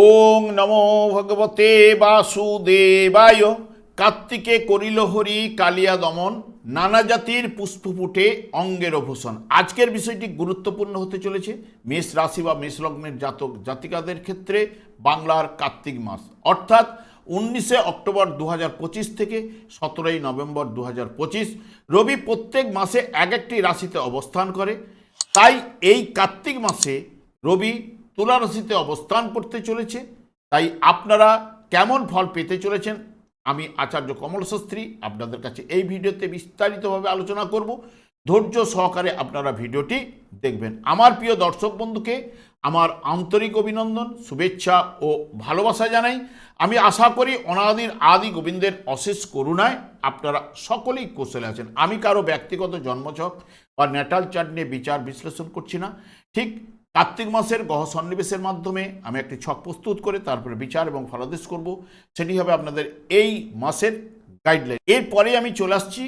ওং নমো ভগবতে বাসুদেবায়। কার্তিকে করিল হরি কালিয়া দমন, নানা জাতির পুষ্প ফুটে অঙ্গের অভূষণ আজকের বিষয়টি গুরুত্বপূর্ণ হতে চলেছে। মেষ রাশি বা মেষ লগ্নের জাতক, জাতিকাদের ক্ষেত্রে বাংলার কার্তিক মাস। অর্থাৎ উনিশে অক্টোবর দু হাজার পঁচিশ থেকে সতেরোই নভেম্বর দু হাজার পঁচিশ, রবি প্রত্যেক মাসে এক একটি রাশিতে অবস্থান করে। তাই এই কার্তিক মাসে রবি তুলা রাশিতে অবস্থান করতে চলেছে। তাই আপনারা কেমন ফল পেতে চলেছেন? আমি আচার্য কমল শাস্ত্রী আপনাদের কাছে এই ভিডিওতে বিস্তারিতভাবে আলোচনা করব। ধৈর্য সহকারে আপনারা ভিডিওটি দেখবেন। আমার প্রিয় দর্শক বন্ধুকে আমার আন্তরিক অভিনন্দন, শুভেচ্ছা ও ভালোবাসা জানাই। আমি আশা করি অনাদির আদি গোবিন্দের অশেষ করুণায় আপনারা সকলেই কৌশলে আছেন। আমি কারও ব্যক্তিগত জন্মছক বা ন্যাটাল চার্ট নিয়ে বিচার বিশ্লেষণ করছি না। ঠিক কার্তিক মাসের গহ সন্নিবেশের মাধ্যমে আমি একটি ছক প্রস্তুত করে তারপরে বিচার এবং ফলাদেশ করব। সেটি হবে আপনাদের এই মাসের গাইডলাইন এরপরে আমি চলে আসছি।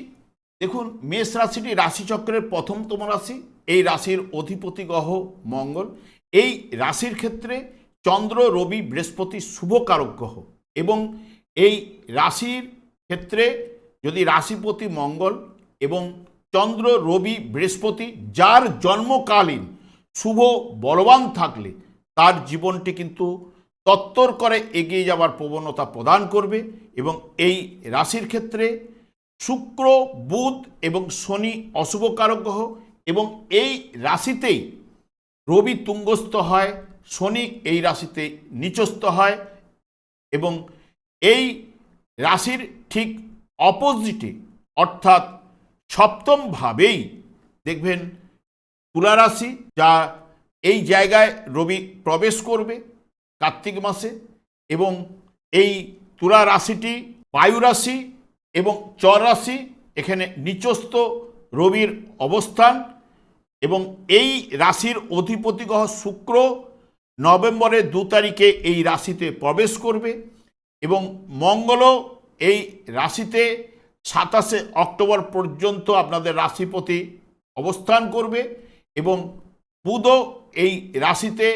দেখুন, মেষ রাশিটি রাশিচক্রের প্রথমতম রাশি। এই রাশির অধিপতি গ্রহ মঙ্গল। এই রাশির ক্ষেত্রে চন্দ্র, রবি, বৃহস্পতি শুভ শুভকারক গ্রহ এবং এই রাশির ক্ষেত্রে যদি রাশিপতি মঙ্গল এবং চন্দ্র, রবি, বৃহস্পতি, যার জন্মকালীন শুভ বলবান থাকলে তার জীবনটি কিন্তু তত্তর করে এগিয়ে যাওয়ার প্রবণতা প্রদান করবে এবং এই রাশির ক্ষেত্রে শুক্র, বুধ এবং শনি অশুভকারক গ্রহ এবং এই রাশিতেই রবি তুঙ্গস্থ হয়, শনি এই রাশিতে নিচস্থ হয় এবং এই রাশির ঠিক অপোজিটে অর্থাৎ সপ্তমভাবেই দেখবেন তুলা রাশি, যা এই জায়গায় রবি প্রবেশ করবে কার্তিক মাসে এবং এই তুলা রাশিটি বায়ু রাশি এবং চর রাশি, এখানে নিচস্থ রবির অবস্থান এবং এই রাশির অধিপতি গ্রহ শুক্র নভেম্বরের দু তারিখে এই রাশিতে প্রবেশ করবে এবং মঙ্গলও এই রাশিতে সাতাশে অক্টোবর পর্যন্ত আপনাদের রাশিপতি অবস্থান করবে। এবং বুধও এই রাশিতে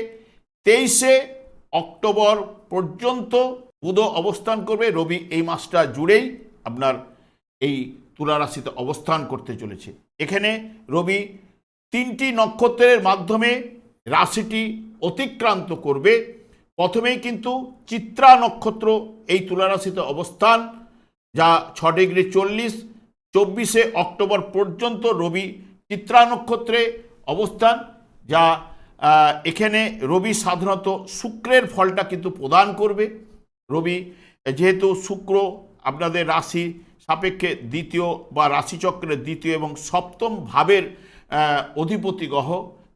তেইশে অক্টোবর পর্যন্ত বুধ অবস্থান করবে। রবি এই মাসটা জুড়েই আপনার এই তুলা রাশিতে অবস্থান করতে চলেছে। এখানে রবি তিনটি নক্ষত্রের মাধ্যমে রাশিটি অতিক্রান্ত করবে। প্রথমেই কিন্তু চিত্রা নক্ষত্র এই তুলা রাশিতে অবস্থান, যা ছ ডিগ্রি চল্লিশ, চব্বিশে অক্টোবর পর্যন্ত রবি চিত্রা নক্ষত্রে অবস্থান, যা এখানে রবি সাধারণত শুক্রের ফলটা কিন্তু প্রদান করবে। রবি, যেহেতু শুক্র আপনাদের রাশি সাপেক্ষে দ্বিতীয় বা রাশিচক্রের দ্বিতীয় এবং সপ্তম ভাবের অধিপতি গ্রহ,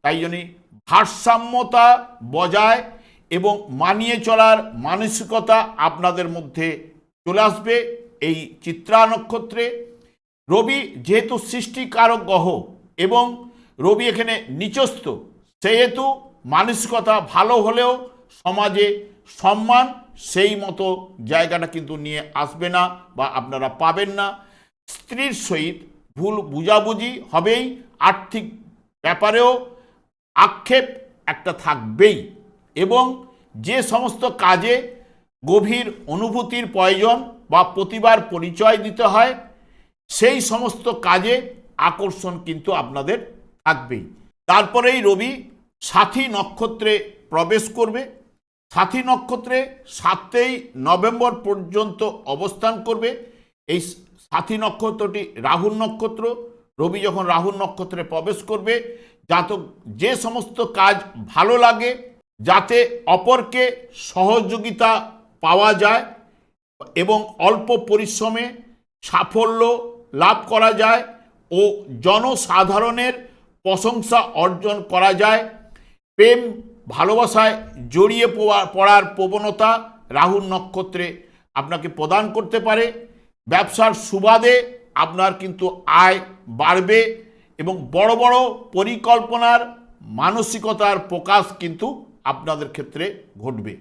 তাই জন্যই ভারসাম্যতা বজায় এবং মানিয়ে চলার মানসিকতা আপনাদের মধ্যে চলে আসবে এই চিত্রা নক্ষত্রে রবি, যেহেতু সৃষ্টিকারক গ্রহ এবং রবি এখানে নিচস্থ। সেহেতু মানসিকতা ভালো হলেও সমাজে সম্মান সেই মতো জায়গাটা কিন্তু নিয়ে আসবে না বা আপনারা পাবেন না। স্ত্রীর সহিত ভুল বুঝাবুঝি হবেই, আর্থিক ব্যাপারেও আক্ষেপ একটা থাকবেই এবং যে সমস্ত কাজে গভীর অনুভূতির প্রয়োজন বা প্রতিবার পরিচয় দিতে হয়, সেই সমস্ত কাজে আকর্ষণ কিন্তু আপনাদের থাকবেই। তারপরেই রবি সাথী নক্ষত্রে প্রবেশ করবে। সাথী নক্ষত্রে সাতই নভেম্বর পর্যন্ত অবস্থান করবে। এই সাথী নক্ষত্রটি রাহুল নক্ষত্র। রবি যখন রাহুল নক্ষত্রে প্রবেশ করবে, জাতক যে সমস্ত কাজ ভালো লাগে, যাতে অপরকে সহযোগিতা পাওয়া যায় এবং অল্প পরিশ্রমে সাফল্য লাভ করা যায় ও জনসাধারণের প্রশংসা অর্জন করা যায়। প্রেম ভালোবাসায় জড়িয়ে পড়া- পড়ার প্রবণতা রাহুল নক্ষত্রে আপনাকে প্রদান করতে পারে। ব্যবসার সুবাদে আপনার কিন্তু আয় বাড়বে এবং বড় বড় পরিকল্পনার মানসিকতার প্রকাশ কিন্তু আপনাদের ক্ষেত্রে ঘটবে।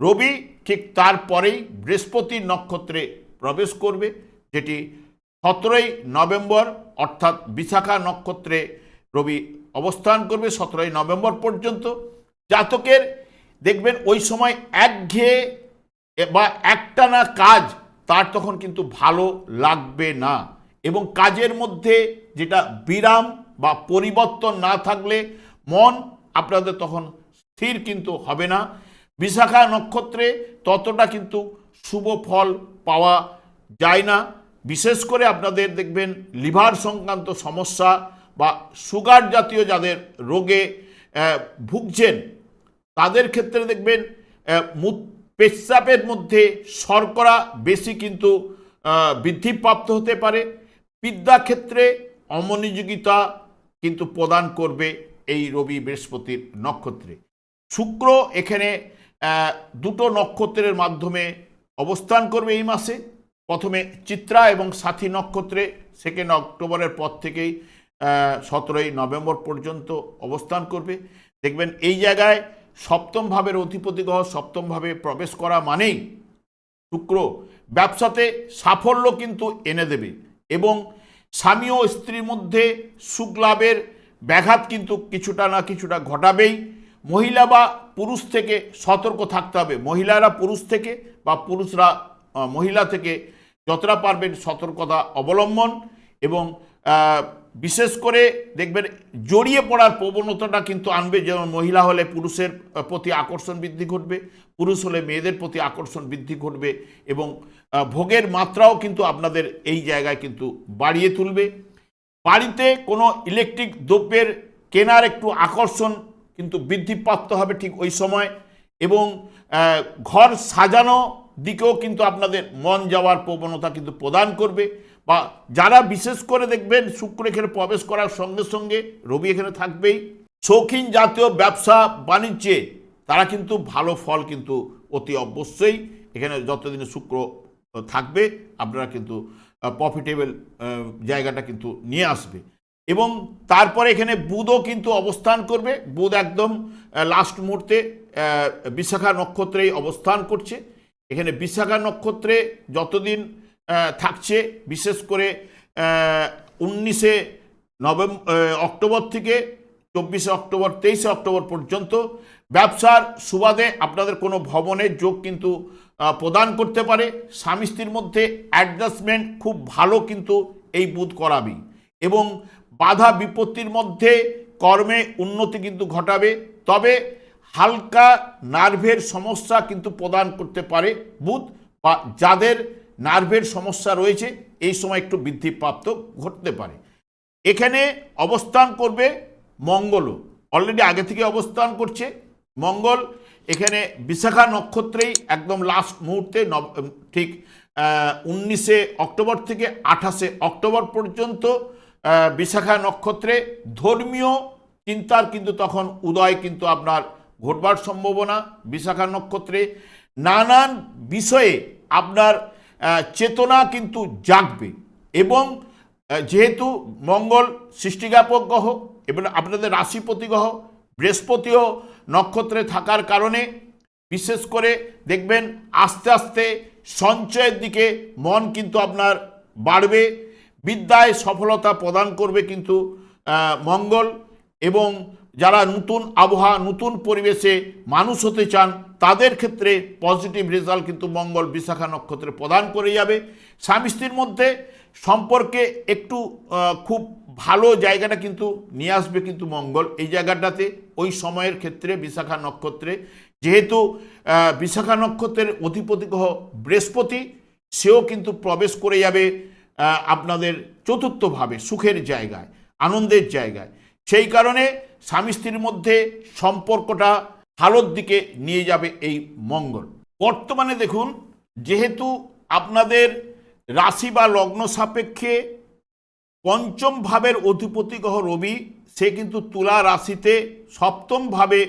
রবি ঠিক তারপরেই বৃহস্পতি নক্ষত্রে প্রবেশ করবে, যেটি সতেরোই নভেম্বর অর্থাৎ বিশাখা নক্ষত্রে রবি অবস্থান করবে সতেরোই নভেম্বর পর্যন্ত। জাতকের দেখবেন ওই সময় একঘেয়ে বা একটানা কাজ তার তখন কিন্তু ভালো লাগবে না। এবং কাজের মধ্যে যেটা বিরাম বা পরিবর্তন না থাকলে মন আপনাদের তখন স্থির কিন্তু হবে না। বিশাখা নক্ষত্রে ততটা কিন্তু শুভ ফল পাওয়া যায় না। বিশেষ করে আপনাদের দেখবেন লিভার সংক্রান্ত সমস্যা বা সুগার জাতীয় যাদের রোগে ভুগছেন, তাদের ক্ষেত্রে দেখবেন মূত- মধ্যে শর্করা বেশি কিন্তু বৃদ্ধিপ্রাপ্ত হতে পারে। বিদ্যাক্ষেত্রে অমনোযোগিতা কিন্তু প্রদান করবে এই রবি বৃহস্পতির নক্ষত্রে। শুক্র এখানে দুটো নক্ষত্রের মাধ্যমে অবস্থান করবে এই মাসে। প্রথমে চিত্রা এবং সাথী নক্ষত্রে সেকেন্ড অক্টোবরের পর থেকেই সতেরোই নভেম্বর পর্যন্ত অবস্থান করবে। দেখবেন এই জায়গায় সপ্তম ভাবের অধিপতি গ্রহ সপ্তম ভাবে প্রবেশ করা মানেই শুক্র ব্যবসাতে সাফল্য কিন্তু এনে দেবে এবং স্বামী ও স্ত্রীর মধ্যে সুখ লাভের ব্যাঘাত কিন্তু কিছুটা না কিছুটা ঘটাবেই। মহিলা বা পুরুষ থেকে সতর্ক থাকতে হবে। মহিলারা পুরুষ থেকে বা পুরুষরা মহিলা থেকে যতটা পারবেন সতর্কতা অবলম্বন এবং বিশেষ করে দেখবেন জড়িয়ে পড়ার প্রবণতাটা কিন্তু আনবে, যেমন মহিলা হলে পুরুষের প্রতি আকর্ষণ বৃদ্ধি ঘটবে, পুরুষ হলে মেয়েদের প্রতি আকর্ষণ বৃদ্ধি ঘটবে এবং ভোগের মাত্রাও কিন্তু আপনাদের এই জায়গায় কিন্তু বাড়িয়ে তুলবে। বাড়িতে কোনো ইলেকট্রিক দ্রব্যের কেনার একটু আকর্ষণ কিন্তু বৃদ্ধিপ্রাপ্ত হবে ঠিক ওই সময় এবং ঘর সাজানো দিকেও কিন্তু আপনাদের মন যাওয়ার প্রবণতা কিন্তু প্রদান করবে। বা যারা বিশেষ করে দেখবেন শুক্র এখানে প্রবেশ করার সঙ্গে সঙ্গে রবি এখানে থাকবেই। শৌখিন জাতীয় ব্যবসা বাণিজ্যে তারা কিন্তু ভালো ফল কিন্তু অতি অবশ্যই। এখানে যতদিন শুক্র থাকবে, আপনারা কিন্তু প্রফিটেবল জায়গাটা কিন্তু নিয়ে আসবে। এবং তারপরে এখানে বুধও কিন্তু অবস্থান করবে। বুধ একদম লাস্ট মুহূর্তে বিশাখা নক্ষত্রেই অবস্থান করছে। এখানে বিশাখা নক্ষত্রে যতদিন থাকছে। বিশেষ করে উনিশে নভেম্বর অক্টোবর থেকে চব্বিশে অক্টোবর, তেইশে অক্টোবর পর্যন্ত ব্যবসার সুবাদে আপনাদের কোনো ভবনের যোগ কিন্তু প্রদান করতে পারে। স্বামী স্ত্রীর মধ্যে অ্যাডজাস্টমেন্ট খুব ভালো কিন্তু এই বুধ করাবি এবং বাধা বিপত্তির মধ্যে কর্মে উন্নতি কিন্তু ঘটাবে। তবে হালকা নার্ভের সমস্যা কিন্তু প্রদান করতে পারে বুধ বা যাদের নার্ভের সমস্যা রয়েছে, এই সময় একটু বৃদ্ধিপ্রাপ্ত ঘটতে পারে। এখানে অবস্থান করবে মঙ্গলও অলরেডি আগে থেকে অবস্থান করছে মঙ্গল। এখানে বিশাখা নক্ষত্রেই একদম লাস্ট মুহূর্তে ঠিক উনিশে অক্টোবর থেকে আঠাশে অক্টোবর পর্যন্ত বিশাখা নক্ষত্রে ধর্মীয় চিন্তার কিন্তু তখন উদয় কিন্তু আপনার ঘটবার সম্ভাবনা বিশাখা নক্ষত্রে। নানান বিষয়ে আপনার চেতনা কিন্তু জাগবে এবং যেহেতু মঙ্গল সৃষ্টিজ্ঞাপক গ্রহ এবং আপনাদের রাশিপতি গ্রহ, বৃহস্পতিও নক্ষত্রে থাকার কারণে বিশেষ করে দেখবেন আস্তে আস্তে সঞ্চয়ের দিকে মন কিন্তু আপনার বাড়বে, বিদ্যায় সফলতা প্রদান করবে কিন্তু মঙ্গল এবং যারা নতুন আবহাওয়া, নতুন পরিবেশে মানুষ হতে চান তাদের ক্ষেত্রে পজিটিভ রেজাল্ট কিন্তু মঙ্গল বিশাখা নক্ষত্রে প্রদান করে যাবে। স্বামী স্ত্রীর মধ্যে সম্পর্কে একটু খুব ভালো জায়গাটা কিন্তু নিয়ে আসবে কিন্তু মঙ্গল। এই জায়গাটাতে ওই সময়ের ক্ষেত্রে বিশাখা নক্ষত্রে যেহেতু বিশাখা নক্ষত্রের অধিপতি গ্রহ বৃহস্পতি, সেও কিন্তু প্রবেশ করে যাবে আপনাদের চতুর্থভাবে, সুখের জায়গায়, আনন্দের জায়গায়। সেই কারণে স্বামী স্ত্রীর মধ্যে সম্পর্কটা ভালোর দিকে নিয়ে যাবে এই মঙ্গল। বর্তমানে দেখুন, যেহেতু আপনাদের রাশি বা লগ্ন সাপেক্ষে পঞ্চম ভাবের অধিপতি গ্রহ রবি, সে কিন্তু তুলা রাশিতে সপ্তম ভাবে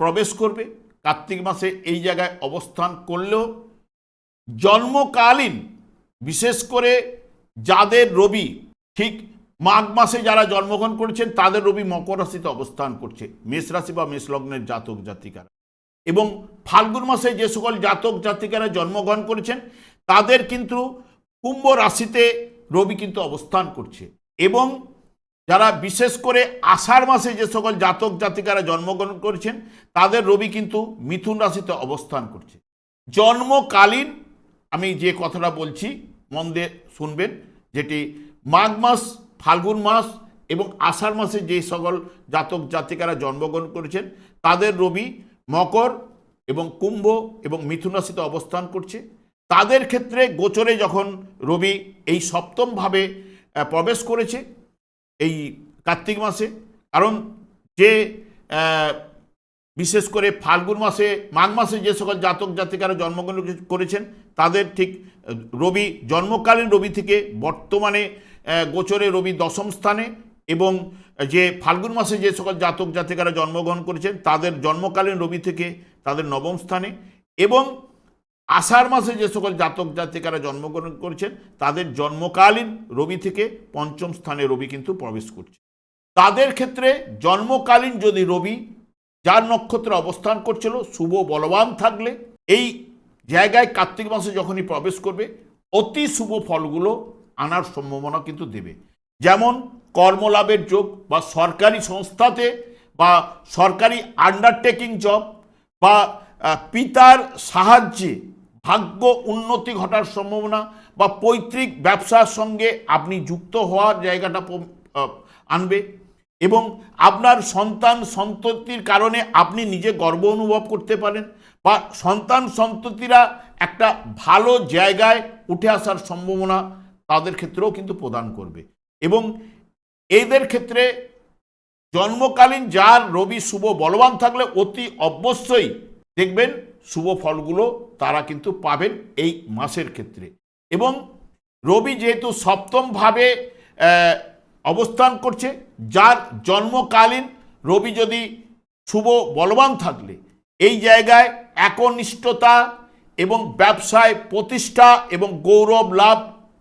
প্রবেশ করবে। কার্তিক মাসে এই জায়গায় অবস্থান করলেও জন্মকালীন, বিশেষ করে যাদের রবি, ঠিক মাঘ মাসে যারা জন্মগ্রহণ করেছেন, তাদের রবি মকর রাশিতে অবস্থান করছে। মেষ রাশি বা মেষ লগ্নের জাতক, জাতিকারা। এবং ফাল্গুন মাসে যে সকল জাতক, জাতিকারা জন্মগ্রহণ করেছেন, তাদের কিন্তু কুম্ভ রাশিতে রবি কিন্তু অবস্থান করছে। এবং যারা বিশেষ করে আষাঢ় মাসে যে সকল জাতক, জাতিকারা জন্মগ্রহণ করেছেন, তাদের রবি কিন্তু মিথুন রাশিতে অবস্থান করছে। জন্মকালীন, আমি যে কথাটা বলছি, মন দিয়ে শুনবেন, যেটি মাঘ মাস ফাল্গুন মাস এবং আষাঢ় মাসে যে সকল জাতক জাতিকারা জন্মগ্রহণ করেছেন, তাদের রবি মকর এবং কুম্ভ এবং মিথুন রাশিতে অবস্থান করছে। তাদের ক্ষেত্রে গোচরে যখন রবি এই সপ্তমভাবে প্রবেশ করেছে এই কার্তিক মাসে, কারণ যে বিশেষ করে ফাল্গুন মাসে, মাঘ মাসে যে সকল জাতক জাতিকারা জন্মগ্রহণ করেছেন, তাদের ঠিক রবি, জন্মকালীন রবি থেকে বর্তমানে গোচরে রবি দশম স্থানে এবং যে ফাল্গুন মাসে যে সকল জাতক জাতিকারা জন্মগ্রহণ করেছেন, তাদের জন্মকালীন রবি থেকে তাদের নবম স্থানে এবং আষাঢ় মাসে যে সকল জাতক জাতিকারা জন্মগ্রহণ করেছেন, তাদের জন্মকালীন রবি থেকে পঞ্চম স্থানে রবি কিন্তু প্রবেশ করছে। তাদের ক্ষেত্রে জন্মকালীন যদি রবি যার নক্ষত্রে অবস্থান করছিল, শুভ বলবান থাকলে এই জায়গায় কার্তিক মাসে যখনই প্রবেশ করবে, অতি শুভ ফলগুলো আনার সম্ভাবনা কিন্তু দেবে। যেমন কর্মলাভের যোগ বা সরকারি সংস্থাতে বা সরকারি আন্ডারটেকিং জব বা পিতার সাহায্যে ভাগ্য উন্নতি ঘটার সম্ভাবনা বা পৈতৃক ব্যবসার সঙ্গে আপনি যুক্ত হওয়ার জায়গাটা আনবে এবং আপনার সন্তান সন্ততির কারণে আপনি নিজে গর্ব অনুভব করতে পারেন বা সন্তান সন্ততিরা একটা ভালো জায়গায় উঠে আসার সম্ভাবনা তাদের ক্ষেত্রেও কিন্তু প্রদান করবে। এবং এদের ক্ষেত্রে জন্মকালীন যার রবি শুভ বলবান থাকলে অতি অবশ্যই দেখবেন শুভ ফলগুলো তারা কিন্তু পাবেন এই মাসের ক্ষেত্রে। এবং রবি যেহেতু সপ্তমভাবে অবস্থান করছে, যার জন্মকালীন রবি যদি শুভ বলবান থাকলে, এই জায়গায় একনিষ্ঠতা এবং ব্যবসায় প্রতিষ্ঠা এবং গৌরব লাভ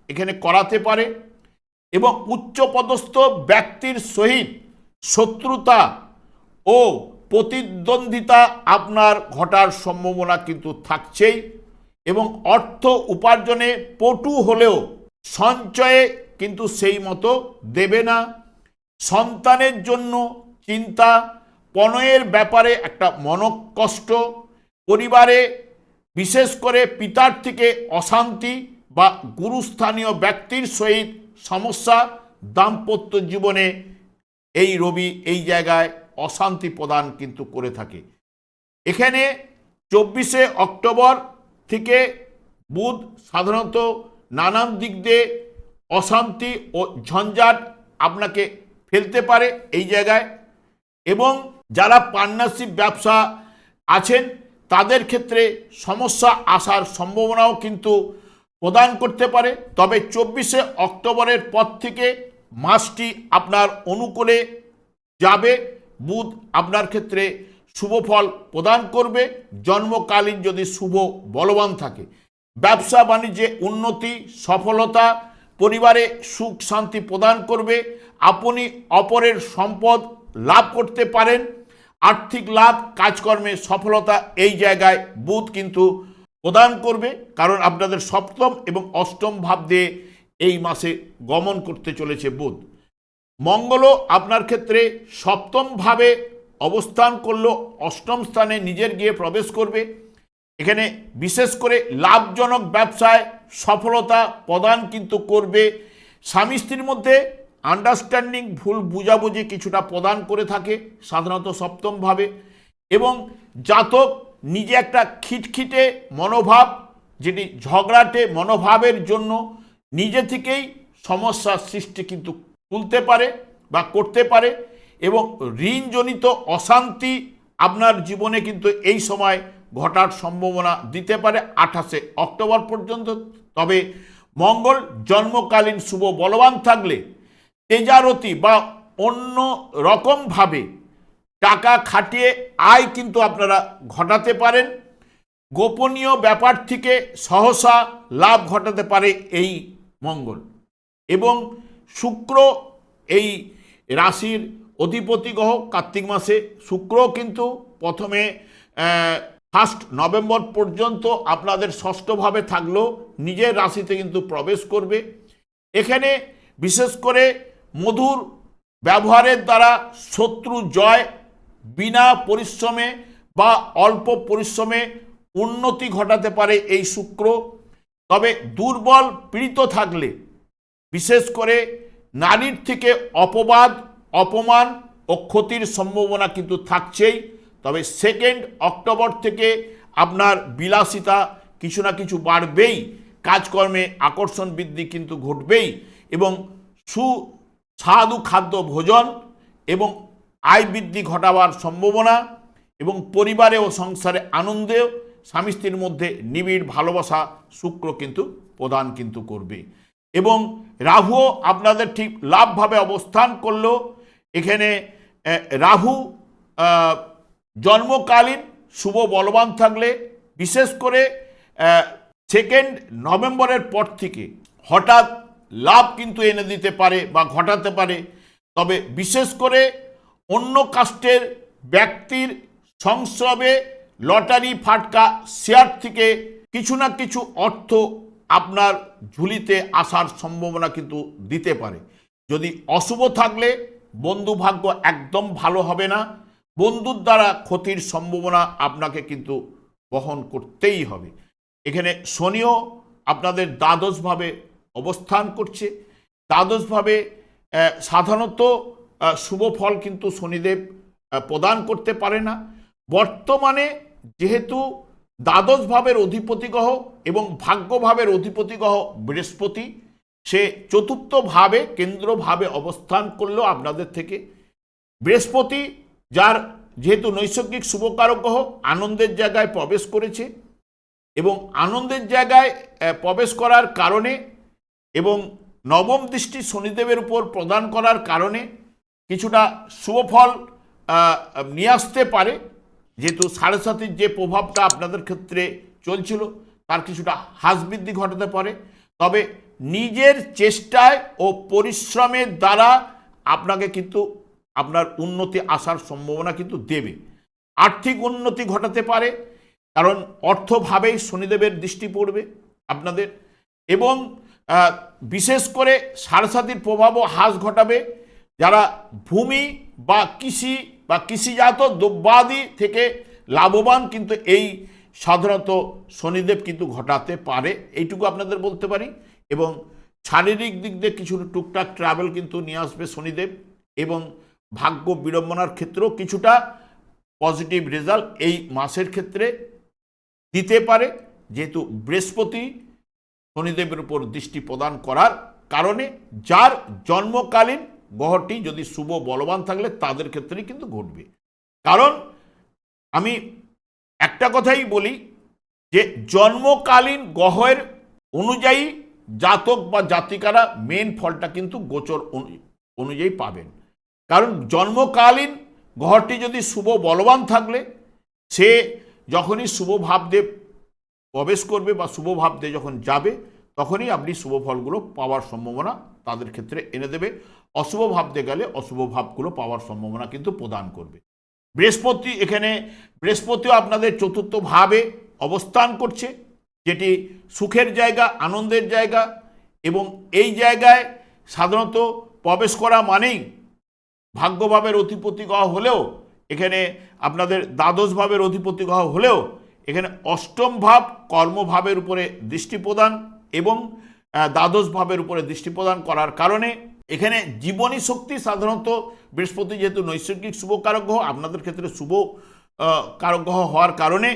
এখানে করাতে পারে এবং উচ্চপদস্থ ব্যক্তির সহিত শত্রুতা ও প্রতিদ্বন্দ্বিতা আপনার ঘটার সম্ভাবনা কিন্তু থাকছেই এবং অর্থ উপার্জনে পটু হলেও সঞ্চয়ে কিন্তু সেই মতো দেবে না। সন্তানের জন্য চিন্তা, পণয়ের ব্যাপারে একটা মনকষ্ট, পরিবারে বিশেষ করে পিতার থেকে অশান্তি বা গুরুস্থানীয় ব্যক্তির সহিত সমস্যা, দাম্পত্য জীবনে এই রবি এই জায়গায় অশান্তি প্রদান কিন্তু করে থাকে। এখানে চব্বিশে অক্টোবর থেকে বুধ সাধারণত নানান দিক দিয়ে অশান্তি ও ঝঞ্ঝাট আপনাকে ফেলতে পারে এই জায়গায় এবং যারা পার্টনারশিপ ব্যবসা আছেন তাদের ক্ষেত্রে সমস্যা আসার সম্ভাবনাও কিন্তু প্রদান করতে পারে, তবে চব্বিশে অক্টোবরের পর থেকে মাসটি আপনার অনুকূলে যাবে। বুধ আপনার ক্ষেত্রে শুভ ফল প্রদান করবে, জন্মকালীন যদি শুভ বলবান থাকে। ব্যবসা বাণিজ্যে উন্নতি, সফলতা, পরিবারে সুখ শান্তি প্রদান করবে। আপনি অপরের সম্পদ লাভ করতে পারেন। আর্থিক লাভ, কাজকর্মে সফলতা, এই জায়গায় বুধ কিন্তু প্রদান করবে, কারণ আপনাদের সপ্তম এবং অষ্টম ভাব দিয়ে এই মাসে গমন করতে চলেছে বুধ। মঙ্গলও আপনার ক্ষেত্রে সপ্তমভাবে অবস্থান করল, অষ্টম স্থানে নিজের গিয়ে প্রবেশ করবে। এখানে বিশেষ করে লাভজনক ব্যবসায় সফলতা প্রদান কিন্তু করবে। স্বামী স্ত্রীর মধ্যে আন্ডারস্ট্যান্ডিং ভুল বুঝাবুঝি কিছুটা প্রদান করে থাকে সাধারণত সপ্তমভাবে এবং জাতক নিজে একটা খিটখিটে মনোভাব, যেটি ঝগড়াটে মনোভাবের জন্য নিজে থেকেই সমস্যার সৃষ্টি কিন্তু তুলতে পারে বা করতে পারে এবং ঋণজনিত অশান্তি আপনার জীবনে কিন্তু এই সময় ঘটার সম্ভাবনা দিতে পারে আঠাশে অক্টোবর পর্যন্ত। তবে মঙ্গল জন্মকালীন শুভ বলবান থাকলে তেজারতি বা অন্য রকমভাবে টাকা খাটিয়ে আয় কিন্তু আপনারা ঘটাতে পারেন। গোপনীয় ব্যাপার থেকে সহসা লাভ ঘটাতে পারে এই মঙ্গল। এবং শুক্র এই রাশির অধিপতি গ্রহ কার্তিক মাসে, শুক্র কিন্তু প্রথমে ফার্স্ট নভেম্বর পর্যন্ত আপনাদের ষষ্ঠভাবে থাকলেও নিজের রাশিতে কিন্তু প্রবেশ করবে। এখানে বিশেষ করে মধুর ব্যবহারের দ্বারা শত্রু জয় বিনা পরিশ্রমে বা অল্প পরিশ্রমে উন্নতি ঘটাতে পারে এই শুক্র। তবে দুর্বল পীড়িত থাকলে, বিশেষ করে নারীর থেকে অপবাদ, অপমান ও ক্ষতির সম্ভাবনা কিন্তু থাকছেই। তবে সেকেন্ড অক্টোবর থেকে আপনার বিলাসিতা কিছু না কিছু বাড়বেই, কাজকর্মে আকর্ষণ বৃদ্ধি কিন্তু ঘটবেই এবং সুস্বাদু খাদ্য ভোজন এবং আয় বৃদ্ধি ঘটাবার সম্ভাবনা এবং পরিবারে ও সংসারে আনন্দেও স্বামী স্ত্রীর মধ্যে নিবিড় ভালোবাসা শুক্র কিন্তু প্রদান কিন্তু করবে। এবং রাহুও আপনাদের ঠিক লাভভাবে অবস্থান করলেও এখানে রাহু জন্মকালীন শুভ বলবান থাকলে বিশেষ করে সেকেন্ড নভেম্বরের পর থেকে হঠাৎ লাভ কিন্তু এনে দিতে পারে বা ঘটাতে পারে। তবে বিশেষ করে অন্য কাস্টের ব্যক্তির সংস্রবে লটারি, ফাটকা, শেয়ার থেকে কিছু না কিছু অর্থ আপনার ঝুলিতে আসার সম্ভাবনা কিন্তু দিতে পারে। যদি অশুভ থাকলে বন্ধু ভাগ্য একদম ভালো হবে না। বন্ধুর দ্বারা ক্ষতির সম্ভাবনা আপনাকে কিন্তু বহন করতেই হবে। এখানে শনিও আপনাদের দ্বাদশভাবে অবস্থান করছে। দ্বাদশভাবে সাধারণত শুভ ফল কিন্তু শনিদেব প্রদান করতে পারে না। বর্তমানে যেহেতু দ্বাদশ ভাবের অধিপতি গ্রহ এবং ভাগ্যভাবের অধিপতি গ্রহ বৃহস্পতি, সে চতুর্থ ভাবে কেন্দ্রভাবে অবস্থান করলেও আপনাদের থেকে বৃহস্পতি, যার যেহেতু নৈসর্গিক শুভকারক গ্রহ, আনন্দের জায়গায় প্রবেশ করেছে এবং আনন্দের জায়গায় প্রবেশ করার কারণে এবং নবম দৃষ্টি শনিদেবের উপর প্রদান করার কারণে কিছুটা শুভফল নিয়ে আসতে পারে। যেহেতু সাড়ে সাতির যে প্রভাবটা আপনাদের ক্ষেত্রে চলছিল, তার কিছুটা হ্রাস বৃদ্ধি ঘটাতে পারে। তবে নিজের চেষ্টায় ও পরিশ্রমের দ্বারা আপনাকে কিন্তু আপনার উন্নতি আসার সম্ভাবনা কিন্তু দেবে। আর্থিক উন্নতি ঘটাতে পারে, কারণ অর্থভাবেই শনিদেবের দৃষ্টি পড়বে আপনাদের। এবং বিশেষ করে সারসাতির প্রভাবও হ্রাস ঘটাবে। যারা ভূমি বা কৃষি বা কৃষিজাত দ্রব্যাদি থেকে লাভবান, কিন্তু এই সাধারণত শনিদেব কিন্তু ঘটাতে পারে, এইটুকু আপনাদের বলতে পারি। এবং শারীরিক দিক দিয়ে কিছু টুকটাক ট্রাভেল কিন্তু নিয়ে আসবে শনিদেব, এবং ভাগ্য বিড়ম্বনার ক্ষেত্রেও কিছুটা পজিটিভ রেজাল্ট এই মাসের ক্ষেত্রে দিতে পারে। যেহেতু বৃহস্পতি শনিদেবের উপর দৃষ্টি প্রদান করার কারণে, যার জন্মকালীন গ্রহটি যদি শুভ বলবান থাকলে তাদের ক্ষেত্রেই কিন্তু ঘটবে। কারণ আমি একটা কথাই বলি যে জন্মকালীন গ্রহের অনুযায়ী জাতক বা জাতিকারা মেন ফলটা কিন্তু গোচর অনু- অনুযায়ী পাবেন। কারণ জন্মকালীন গ্রহটি যদি শুভ বলবান থাকলে সে যখনই শুভ ভাবদেব প্রবেশ করবে বা শুভ ভাবতে যখন যাবে, তখনই আপনি শুভ ফলগুলো পাওয়ার সম্ভাবনা তাদের ক্ষেত্রে এনে দেবে। অশুভ ভাবতে গেলে অশুভ ভাবগুলো পাওয়ার সম্ভাবনা কিন্তু প্রদান করবে। বৃহস্পতি এখানে, বৃহস্পতিও আপনাদের চতুর্থ ভাবে অবস্থান করছে, যেটি সুখের জায়গা, আনন্দের জায়গা এবং এই জায়গায় সাধারণত প্রবেশ করা মানেই ভাগ্যভাবের অধিপতি গ্রহ হলেও, এখানে আপনাদের দ্বাদশ ভাবের অধিপতি গ্রহ হলেও, এখানে অষ্টম ভাব কর্মভাবের উপরে দৃষ্টি প্রদান এবং দ্বাদশ ভাবের উপরে দৃষ্টি প্রদান করার কারণে এখানে জীবনী শক্তি সাধারণত বৃহস্পতি যেহেতু নৈসর্গিক শুভ গ্রহ আপনাদের ক্ষেত্রে শুভ কারক গ্রহ হওয়ার কারণে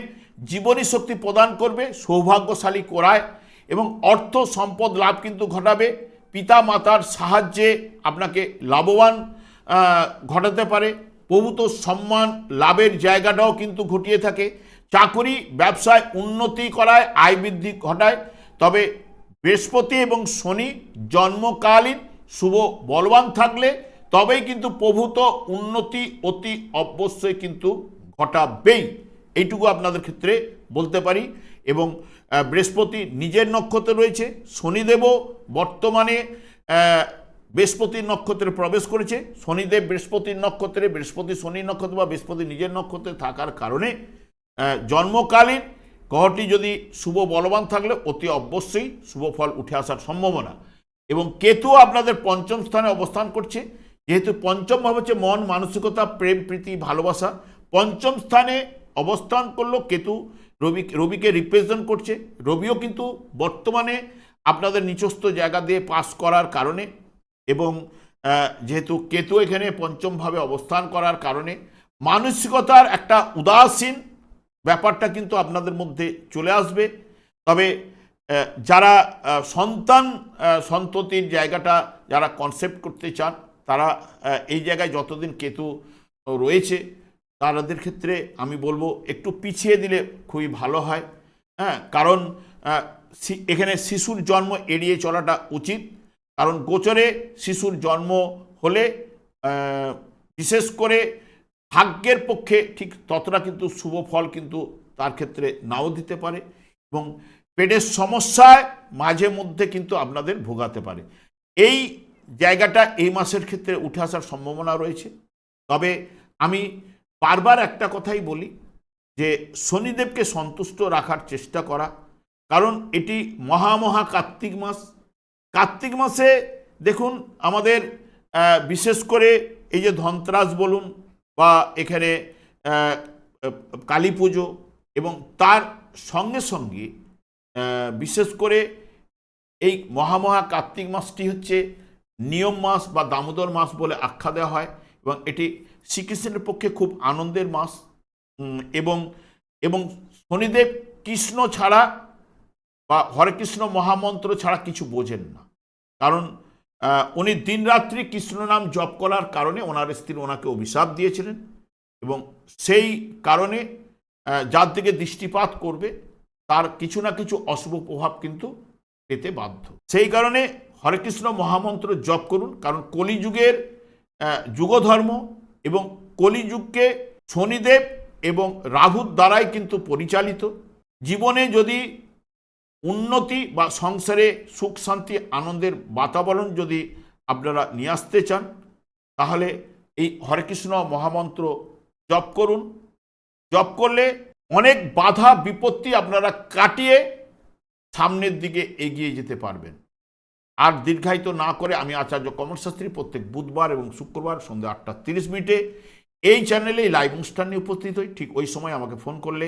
জীবনী শক্তি প্রদান করবে, সৌভাগ্যশালী করায় এবং অর্থ সম্পদ লাভ কিন্তু ঘটাবে পিতা মাতার সাহায্যে আপনাকে লাভবান ঘটাতে পারে, প্রভূত সম্মান লাভের জায়গাটাও কিন্তু ঘটিয়ে থাকে, চাকরি ব্যবসায় উন্নতি করায় আয় বৃদ্ধি ঘটায়, তবে বৃহস্পতি এবং শনি জন্মকালীন শুভ বলবান থাকলে তবেই কিন্তু প্রভূত উন্নতি অতি অবশ্যই কিন্তু ঘটাবেই। এইটুকু আপনাদের ক্ষেত্রে বলতে পারি এবং বৃহস্পতি নিজের নক্ষত্রে রয়েছে শনিদেবও বর্তমানে বৃহস্পতির নক্ষত্রে প্রবেশ করেছে, শনিদেব বৃহস্পতির নক্ষত্রে, বৃহস্পতি শনি নক্ষত্র বা বৃহস্পতি নিজের নক্ষত্রে থাকার কারণে জন্মকালীন গ্রহটি যদি শুভ বলবান থাকলে অতি অবশ্যই শুভ ফল উঠে আসার সম্ভাবনা। এবং কেতু আপনাদের পঞ্চম স্থানে অবস্থান করছে। যেহেতু পঞ্চম ভাব হচ্ছে মন, মানসিকতা, প্রেম, প্রীতি, ভালোবাসা। পঞ্চম স্থানে অবস্থান করল কেতু। রবি, রবিকে রিপ্রেজেন্ট করছে। রবিও কিন্তু বর্তমানে আপনাদের নিচস্থ জায়গা দিয়ে পাস করার কারণে এবং যেহেতু কেতু এখানে পঞ্চমভাবে অবস্থান করার কারণে মানসিকতার একটা উদাসীন ব্যাপারটা কিন্তু আপনাদের মধ্যে চলে আসবে। তবে যারা সন্তান সন্ততির জায়গাটা যারা কনসেপ্ট করতে চান, তারা এই জায়গায় যতদিন কেতু রয়েছে তাদের ক্ষেত্রে আমি বলব একটু পিছিয়ে দিলে খুবই ভালো হয়। হ্যাঁ কারণ এখানে শিশুর জন্ম এড়িয়ে চলাটা উচিত। কারণ গোচরে শিশুর জন্ম হলে বিশেষ করে ভাগ্যের পক্ষে ঠিক ততটা কিন্তু শুভ ফল কিন্তু তার ক্ষেত্রে নাও দিতে পারে এবং পেটের সমস্যায় মাঝে মধ্যে কিন্তু আপনাদের ভোগাতে পারে। এই জায়গাটা এই মাসের ক্ষেত্রে উঠে আসার সম্ভাবনা রয়েছে। তবে আমি বারবার একটা কথাই বলি যে, শনিদেবকে সন্তুষ্ট রাখার চেষ্টা করা, কারণ এটি মহামহা কার্তিক মাস। কার্তিক মাসে দেখুন, আমাদের বিশেষ করে এই যে ধনত্রাস বলুন বা এখানে কালী পুজো এবং তার সঙ্গে সঙ্গে বিশেষ করে এই মহামহা কার্তিক মাসটি হচ্ছে নিয়ম মাস বা দামোদর মাস বলে আখ্যা দেওয়া হয় এবং এটি শ্রীকৃষ্ণের পক্ষে খুব আনন্দের মাস। এবং এবং শনিদেব কৃষ্ণ ছাড়া বা হরে কৃষ্ণ মহামন্ত্র ছাড়া কিছু বোঝেন না। কারণ উনি দিনরাত্রি কৃষ্ণ নাম জপ করার কারণে ওনার স্ত্রী ওনাকে অভিশাপ দিয়েছিলেন এবং সেই কারণে যার দিকে দৃষ্টিপাত করবে তার কিছু না কিছু অশুভ প্রভাব কিন্তু পেতে বাধ্য। সেই কারণে হরে কৃষ্ণ মহামন্ত্র জপ করুন, কারণ কলিযুগের যুগধর্ম এবং কলিযুগকে শনিদেব এবং রাহুর দ্বারাই কিন্তু পরিচালিত। জীবনে যদি উন্নতি বা সংসারে সুখ, শান্তি, আনন্দের বাতাবরণ যদি আপনারা নিয়ে আসতে চান, তাহলে এই হরে কৃষ্ণ মহামন্ত্র জপ করুন। জপ করলে অনেক বাধা, বিপত্তি আপনারা কাটিয়ে সামনের দিকে এগিয়ে যেতে পারবেন। আর দীর্ঘায়িত না করে আমি আচার্য কমল শাস্ত্রী প্রত্যেক বুধবার এবং শুক্রবার সন্ধ্যা আটটা তিরিশ মিনিটে এই চ্যানেলেই লাইভ অনুষ্ঠানে উপস্থিত হই। ঠিক ওই সময় আমাকে ফোন করলে